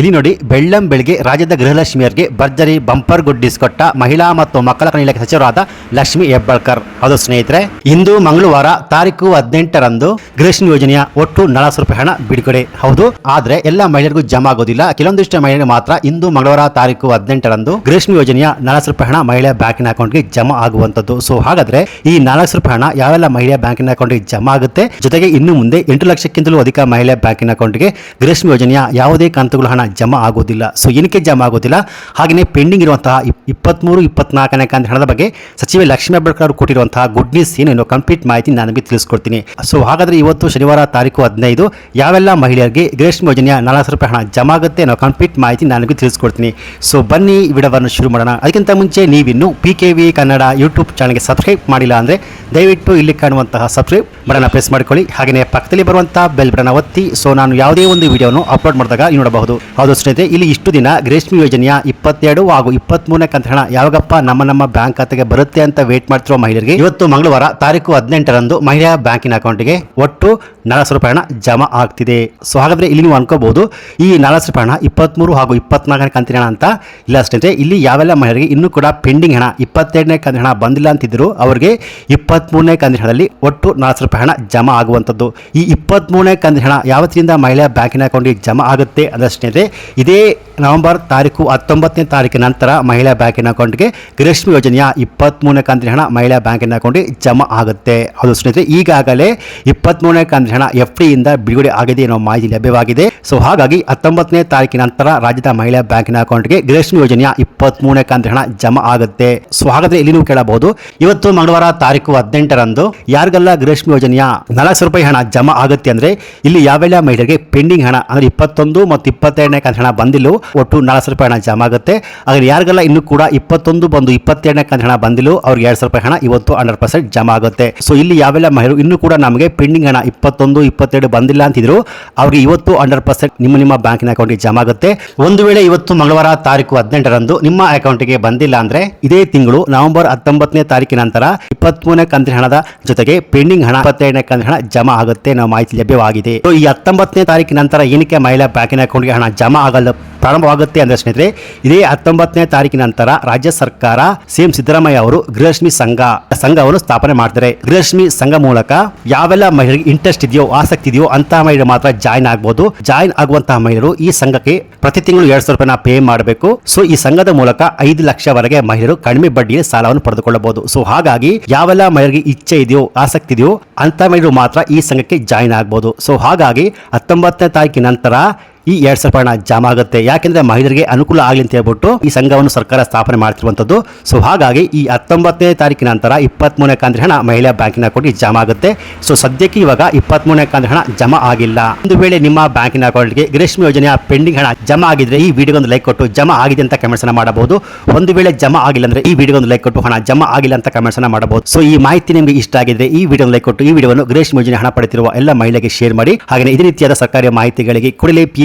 ಇಲ್ಲಿ ನೋಡಿ, ಬೆಳ್ಳಂ ಬೆಳಗ್ಗೆ ರಾಜ್ಯದ ಗೃಹಲಕ್ಷ್ಮಿಯರಿಗೆ ಭರ್ಜರಿ ಬಂಪರ್ ಗುಡ್ಡಿಸ್ ಕೊಟ್ಟ ಮಹಿಳಾ ಮತ್ತು ಮಕ್ಕಳ ಕಣ ಸಚಿವರಾದ ಲಕ್ಷ್ಮಿ ಹೆಬ್ಬಾಳ್ಕರ್. ಹೌದು ಸ್ನೇಹಿತರೆ, ಇಂದು ಮಂಗಳವಾರ ತಾರೀಕು ಹದಿನೆಂಟರಂದು ಗೃಹಲಕ್ಷ್ಮಿ ಯೋಜನೆಯ ಒಟ್ಟು ನಲವತ್ತು ರೂಪಾಯಿ ಹಣ ಬಿಡುಗಡೆ. ಹೌದು, ಆದ್ರೆ ಎಲ್ಲ ಮಹಿಳೆಯರಿಗೂ ಜಮಾ ಆಗೋದಿಲ್ಲ. ಕೆಲವೊಂದಿಷ್ಟು ಮಹಿಳೆಯರಿಗೆ ಮಾತ್ರ ಇಂದು ಮಂಗಳವಾರ ತಾರೀಕು ಹದಿನೆಂಟರಂದು ಗೃಹಲಕ್ಷ್ಮಿ ಯೋಜನೆಯ ನಲವತ್ತು ರೂಪಾಯಿ ಹಣ ಮಹಿಳೆಯ ಬ್ಯಾಂಕಿನ ಅಕೌಂಟ್ಗೆ ಜಮಾ ಆಗುವಂತದ್ದು ಸೊ ಹಾಗಾದ್ರೆ ಈ ನಾಲ್ಕು ರೂಪಾಯಿ ಹಣ ಯಾವೆಲ್ಲ ಮಹಿಳೆಯ ಬ್ಯಾಂಕಿನ ಅಕೌಂಟ್ಗೆ ಜಮಾ ಆಗುತ್ತೆ? ಜೊತೆಗೆ ಇನ್ನು ಮುಂದೆ ಎಂಟು ಲಕ್ಷಕ್ಕಿಂತಲೂ ಅಧಿಕ ಮಹಿಳೆಯ ಬ್ಯಾಂಕಿನ ಅಕೌಂಟ್ಗೆ ಗೃಹಲಕ್ಷ್ಮಿ ಯೋಜನೆಯ ಯಾವುದೇ ಕಂತುಗಳು ಹಣ ಜಮಾ ಆಗೋದಿಲ್ಲ. ಸೊ ಏನಕ್ಕೆ ಜಮಾ ಆಗೋದಿಲ್ಲ? ಹಾಗೆಯೇ ಪೆಂಡಿಂಗ್ ಇರುವಂತಹ ಇಪ್ಪತ್ತ್ಮೂರು ಇಪ್ಪತ್ನಾಲ್ಕನೇ ಕಂತ ಹಣದ ಬಗ್ಗೆ ಸಚಿವೆ ಲಕ್ಷ್ಮೀ ಹೆಬ್ಬಾಳ್ಕರ್ ಅವರು ಕೊಟ್ಟಿರುವಂತಹ ಗುಡ್ ನ್ಯೂಸ್ ಏನೇನು ಕಂಪ್ಲೀಟ್ ಮಾಹಿತಿ ನಾನು ನಿಮಗೆ ತಿಳಿಸ್ಕೊಡ್ತೀನಿ. ಸೊ ಹಾಗಾದರೆ ಇವತ್ತು ಶನಿವಾರ ತಾರೀಕು ಹದಿನೈದು ಯಾವೆಲ್ಲ ಮಹಿಳೆಯರಿಗೆ ರೇಷ್ಮೆ ಯೋಜನೆಯ ನಾಲ್ಕು ರೂಪಾಯಿ ಹಣ ಜಮಾ ಆಗುತ್ತೆ ಅನ್ನೋ ಕಂಪ್ಲೀಟ್ ಮಾಹಿತಿ ನಾನು ನಿಮಗೆ ತಿಳಿಸ್ಕೊಡ್ತೀನಿ. ಸೊ ಬನ್ನಿ ವಿಡಿಯೋವನ್ನು ಶುರು ಮಾಡೋಣ. ಅದಕ್ಕಿಂತ ಮುಂಚೆ ನೀವಿನ್ನು P K V Kannada YouTube ಚಾನಲ್ಗೆ ಸಬ್ಸ್ಕ್ರೈಬ್ ಮಾಡಿಲ್ಲ ಅಂದರೆ ದಯವಿಟ್ಟು ಇಲ್ಲಿ ಕಾಣುವಂತಹ ಸಬ್ಸ್ಕ್ರೈಬ್ ಬಟನ್ ಪ್ರೆಸ್ ಮಾಡಿಕೊಳ್ಳಿ. ಹಾಗೆಯೇ ಪಕ್ಕದಲ್ಲಿ ಬರುವಂಥ ಬೆಲ್ ಬಟನ್ ಒತ್ತಿ. ಸೊ ನಾನು ಯಾವುದೇ ಒಂದು ವಿಡಿಯೋನು ಅಪ್ಲೋಡ್ ಮಾಡಿದಾಗ ನೀವು ನೋಡಬಹುದು. ಹೌದು ಸ್ನೇಹಿತರೆ, ಇಲ್ಲಿ ಇಷ್ಟು ದಿನ ಗ್ರೇಷ್ಮಿ ಯೋಜನೆಯ ಇಪ್ಪತ್ತೆರಡು ಹಾಗೂ ಇಪ್ಪತ್ಮೂರನೇ ಕಂತ ಹಣ ಯಾವಾಗಪ್ಪ ನಮ್ಮ ನಮ್ಮ ಬ್ಯಾಂಕ್ ಖಾತೆಗೆ ಬರುತ್ತೆ ಅಂತ ವೇಟ್ ಮಾಡ್ತಿರೋ ಮಹಿಳೆಯರಿಗೆ ಇವತ್ತು ಮಂಗಳವಾರ ತಾರೀಕು ಹದಿನೆಂಟರಂದು ಮಹಿಳೆಯ ಬ್ಯಾಂಕಿನ ಅಕೌಂಟ್ಗೆ ಒಟ್ಟು ನಲವತ್ತು ರೂಪಾಯಿ ಹಣ ಜಮಾ ಆಗ್ತಿದೆ. ಸೊ ಹಾಗಾದ್ರೆ ಇಲ್ಲಿ ನೀವು ಅನ್ಕೋಬಹುದು, ಈ ನಾಲ್ಕು ರೂಪಾಯಿ ಹಣ ಇಪ್ಪತ್ಮೂರು ಹಾಗೂ ಇಪ್ಪತ್ನಾಲ್ಕನೇ ಕಂತಿನ ಹಣ ಅಂತ ಇಲ್ಲ ಸ್ನೇಹಿತರೆ, ಇಲ್ಲಿ ಯಾವೆಲ್ಲ ಮಹಿಳೆಯರಿಗೆ ಇನ್ನೂ ಕೂಡ ಪೆಂಡಿಂಗ್ ಹಣ ಇಪ್ಪತ್ತೆರಡನೇ ಕಂತಿನ ಹಣ ಬಂದಿಲ್ಲ ಅಂತಿದ್ರು ಅವರಿಗೆ ಇಪ್ಪತ್ತ್ಮೂರನೇ ಕಂತಿನ ಹಣದಲ್ಲಿ ಒಟ್ಟು ನಲವತ್ತು ರೂಪಾಯಿ ಹಣ ಜಮಾ ಆಗುವಂಥದ್ದು. ಈ ಇಪ್ಪತ್ತ್ಮೂರನೇ ಕಂತಿನ ಹಣ ಯಾವತ್ತಿನಿಂದ ಮಹಿಳಾ ಬ್ಯಾಂಕಿನ ಅಕೌಂಟಿಗೆ ಜಮಾ ಆಗುತ್ತೆ ಅದಷ್ಟು ಸ್ನೇಹಿತರೆ, ಇದೇ ನವೆಂಬರ್ ತಾರೀಕು ಹತ್ತೊಂಬತ್ತನೇ ತಾರೀಕಿನ ನಂತರ ಮಹಿಳಾ ಬ್ಯಾಂಕಿನ ಅಕೌಂಟ್ಗೆ ಗೃಹಲಕ್ಷ್ಮಿ ಯೋಜನೆಯ ಇಪ್ಪತ್ತ್ಮೂರನೇ ಕಂತಿನ ಹಣ ಮಹಿಳಾ ಬ್ಯಾಂಕಿನ ಅಕೌಂಟ್ಗೆ ಜಮಾ ಆಗುತ್ತೆ. ಹೌದು ಸ್ನೇಹಿತರೆ, ಈಗಾಗಲೇ ಇಪ್ಪತ್ತ್ಮೂರನೇ ಕಂತಿನ ಹಣ ಎಫ್ ಡಿಯಿಂದ ಬಿಡುಗಡೆ ಆಗಿದೆ ಅನ್ನೋ ಮಾಹಿತಿ ಲಭ್ಯವಾಗಿದೆ. ಸೊ ಹಾಗಾಗಿ ಹತ್ತೊಂಬತ್ತನೇ ತಾರೀಕಿನ ನಂತರ ರಾಜ್ಯದ ಮಹಿಳಾ ಬ್ಯಾಂಕಿನ ಅಕೌಂಟ್ಗೆ ಗೃಹಲಕ್ಷ್ಮಿ ಯೋಜನೆಯ ಇಪ್ಪತ್ತ್ಮೂರನೇ ಕಂತಿನ ಹಣ ಜಮಾ ಆಗುತ್ತೆ. ಸೊ ಹಾಗಾದ್ರೆ ಇಲ್ಲಿ ನೀವು ಕೇಳಬಹುದು, ಇವತ್ತು ಮಂಗಳವಾರ ತಾರೀಕು ಹದಿನೆಂಟರಂದು ಯಾರಿಗೆಲ್ಲ ಗೃಹಲಕ್ಷ್ಮಿ ಯೋಜನೆಯ ನಲವತ್ತು ರೂಪಾಯಿ ಹಣ ಜಮಾ ಆಗುತ್ತೆ ಅಂದ್ರೆ ಇಲ್ಲಿ ಯಾವೆಲ್ಲ ಮಹಿಳೆಗೆ ಪೆಂಡಿಂಗ್ ಹಣ, ಅಂದ್ರೆ ಇಪ್ಪತ್ತೊಂದು ಮತ್ತು ಇಪ್ಪತ್ತೆರಡನೇ ಕಂತ ಹಣ ಬಂದಿಲ್ಲ, ಒಟ್ಟು ನಲವತ್ತು ರೂಪಾಯಿ ಹಣ ಜಮಾ ಆಗುತ್ತೆ. ಆದರೆ ಯಾರಿಗೆಲ್ಲ ಇನ್ನೂ ಕೂಡ ಇಪ್ಪತ್ತೊಂದು ಬಂದು ಇಪ್ಪತ್ತೆರಡನೇ ಕಂತ ಹಣ ಬಂದಿಲ್ಲ, ಅವ್ರಿಗೆ ಎರಡು ಸಾವಿರ ರೂಪಾಯಿ ಹಣ ಇವತ್ತು ಹಂಡ್ರೆಡ್ ಪರ್ಸೆಂಟ್ ಜಮಾ ಆಗುತ್ತೆ. ಸೊ ಇಲ್ಲಿ ಯಾವೆಲ್ಲ ಮಹಿಳೆ ಇನ್ನೂ ಕೂಡ ನಮಗೆ ಪೆಂಡಿಂಗ್ ಹಣ ಇಪ್ಪತ್ತೊಂದು, ಇಪ್ಪತ್ತೆರಡು ಬಂದಿಲ್ಲ ಅಂತಿದ್ರು, ಅವ್ರಿಗೆ ಇವತ್ತು ಹಂಡ್ರೆಡ್ ಪರ್ಸೆಂಟ್ ನಿಮ್ಮ ನಿಮ್ಮ ಬ್ಯಾಂಕಿನ ಅಕೌಂಟಿಗೆ ಜಮಾ ಆಗುತ್ತೆ. ಒಂದು ವೇಳೆ ಇವತ್ತು ಮಂಗಳವಾರ ತಾರೀಕು ಹದಿನೆಂಟರಂದು ನಿಮ್ಮ ಅಕೌಂಟಿಗೆ ಬಂದಿಲ್ಲ ಅಂದ್ರೆ ಇದೇ ತಿಂಗಳು ನವೆಂಬರ್ ಹತ್ತೊಂಬತ್ತನೇ ತಾರೀಕಿನ ನಂತರ ಇಪ್ಪತ್ಮೂರನೇ ಕಂತಿನ ಹಣದ ಜೊತೆಗೆ ಪೆಂಡಿಂಗ್ ಹಣ ಇಪ್ಪತ್ತೆರಡನೇ ಕಂತ ಹಣ ಜಮಾ ಆಗುತ್ತೆ ನಾವು ಮಾಹಿತಿ ಲಭ್ಯವಾಗಿದೆ. ಈ ಹತ್ತೊಂಬತ್ತನೇ ತಾರೀಕಿನ ನಂತರ ಏನಕ್ಕೆ ಮಹಿಳಾ ಬ್ಯಾಂಕಿನ ಅಕೌಂಟ್ಗೆ ಹಣ ಜಮಾ ಆಗಲು ಪ್ರಾರಂಭವಾಗುತ್ತೆ ಅಂದ್ರೆ ಸ್ನೇಹಿತರೆ, ಇದೇ ಹತ್ತೊಂಬತ್ತನೇ ತಾರೀಕಿನ ನಂತರ ರಾಜ್ಯ ಸರ್ಕಾರ ಸಿಎಂ ಸಿದ್ದರಾಮಯ್ಯ ಅವರು ಗೃಹಲಕ್ಷ್ಮಿ ಸಂಘ, ಸಂಘವನ್ನು ಸ್ಥಾಪನೆ ಮಾಡ್ತಾರೆ. ಗೃಹಲಕ್ಷ್ಮಿ ಸಂಘ ಮೂಲಕ ಯಾವೆಲ್ಲ ಮಹಿಳೆಗೆ ಇಂಟ್ರೆಸ್ಟ್ ಇದೆಯೋ, ಆಸಕ್ತಿ ಇದೆಯೋ ಅಂತ ಮಹಿಳೆ ಮಾತ್ರ ಜಾಯಿನ್ ಆಗ್ಬೋದು. ಜಾಯಿನ್ ಆಗುವಂತಹ ಮಹಿಳೆಯರು ಈ ಸಂಘಕ್ಕೆ ಪ್ರತಿ ತಿಂಗಳು ಎರಡ್ ಸಾವಿರ ರೂಪಾಯಿ ಪೇ ಮಾಡಬೇಕು. ಸೊ ಈ ಸಂಘದ ಮೂಲಕ ಐದು ಲಕ್ಷವರೆಗೆ ಮಹಿಳೆಯರು ಕಡಿಮೆ ಬಡ್ಡಿಯಲ್ಲಿ ಸಾಲವನ್ನು ಪಡೆದುಕೊಳ್ಳಬಹುದು. ಸೊ ಹಾಗಾಗಿ ಯಾವೆಲ್ಲ ಮಹಿಳೆಗೆ ಇಚ್ಛೆ ಇದೆಯೋ, ಆಸಕ್ತಿ ಇದೆಯೋ ಅಂತ ಮಹಿಳೆಯರು ಮಾತ್ರ ಈ ಸಂಘಕ್ಕೆ ಜಾಯಿನ್ ಆಗ್ಬೋದು. ಸೊ ಹಾಗಾಗಿ ಹತ್ತೊಂಬತ್ತನೇ ತಾರೀಕಿನ ನಂತರ ಈ ಎರಡ್ ಸಾವಿರ ಹಣ ಜಮಾ ಆಗುತ್ತೆ. ಯಾಕೆಂದ್ರೆ ಮಹಿಳೆಯರಿಗೆ ಅನುಕೂಲ ಆಗಲಿ ಅಂತ ಹೇಳ್ಬಿಟ್ಟು ಈ ಸಂಘವನ್ನು ಸರ್ಕಾರ ಸ್ಥಾಪನೆ ಮಾಡ್ತಿರುವಂತದ್ದು ಸೊ ಹಾಗಾಗಿ ಈ ಹತ್ತೊಂಬತ್ತನೇ ತಾರೀಕಿನ ನಂತರ ಇಪ್ಪತ್ತ್ಮೂರನೇ ಕಾಂತ್ರಿ ಹಣ ಮಹಿಳಾ ಬ್ಯಾಂಕಿನ ಅಕೌಂಟ್ಗೆ ಜಮಾ ಆಗುತ್ತೆ. ಸೊ ಸದ್ಯಕ್ಕೆ ಇವಾಗ ಇಪ್ಪತ್ಮೂರನೇ ಕಾಂತ್ರಿ ಹಣ ಜಮಾ ಆಗಿಲ್ಲ. ಒಂದು ವೇಳೆ ನಿಮ್ಮ ಬ್ಯಾಂಕಿನ ಅಕೌಂಟ್ಗೆ ಗೃಹಲಕ್ಷ್ಮಿ ಯೋಜನೆಯ ಪೆಂಡಿಂಗ್ ಹಣ ಜಮಾ ಆಗಿದ್ರೆ ಈ ವಿಡಿಯೋ ಒಂದು ಲೈಕ್ ಕೊಟ್ಟು ಜಮಾ ಆಗಿದೆ ಅಂತ ಕಮೆಂಟ್ಸ್ ಮಾಡಬಹುದು. ಒಂದು ವೇಳೆ ಜಮಾ ಆಗಿಲ್ಲ ಅಂದ್ರೆ ಈ ವಿಡಿಯೋ ಒಂದು ಲೈಕ್ ಕೊಟ್ಟು ಹಣ ಜಮಾ ಆಗಿಲ್ಲ ಅಂತ ಕಮೆಂಟ್ಸ್ ಮಾಡಬಹುದು. ಸೊ ಈ ಮಾಹಿತಿ ನಿಮಗೆ ಇಷ್ಟ ಆಗಿದ್ರೆ ಈ ವಿಡಿಯೋ ಲೈಕ್ ಕೊಟ್ಟು ಈ ವಿಡಿಯೋವನ್ನು ಗೃಹಲಕ್ಷ್ಮಿ ಯೋಜನೆ ಹಣ ಪಡೆದಿರುವ ಎಲ್ಲ ಮಹಿಳೆಗೆ ಶೇರ್ ಮಾಡಿ. ಹಾಗೆ ಇದೇ ರೀತಿಯಾದ ಸರ್ಕಾರಿ ಮಾಹಿತಿಗಳಿಗೆ ಕೂಡಲೇ P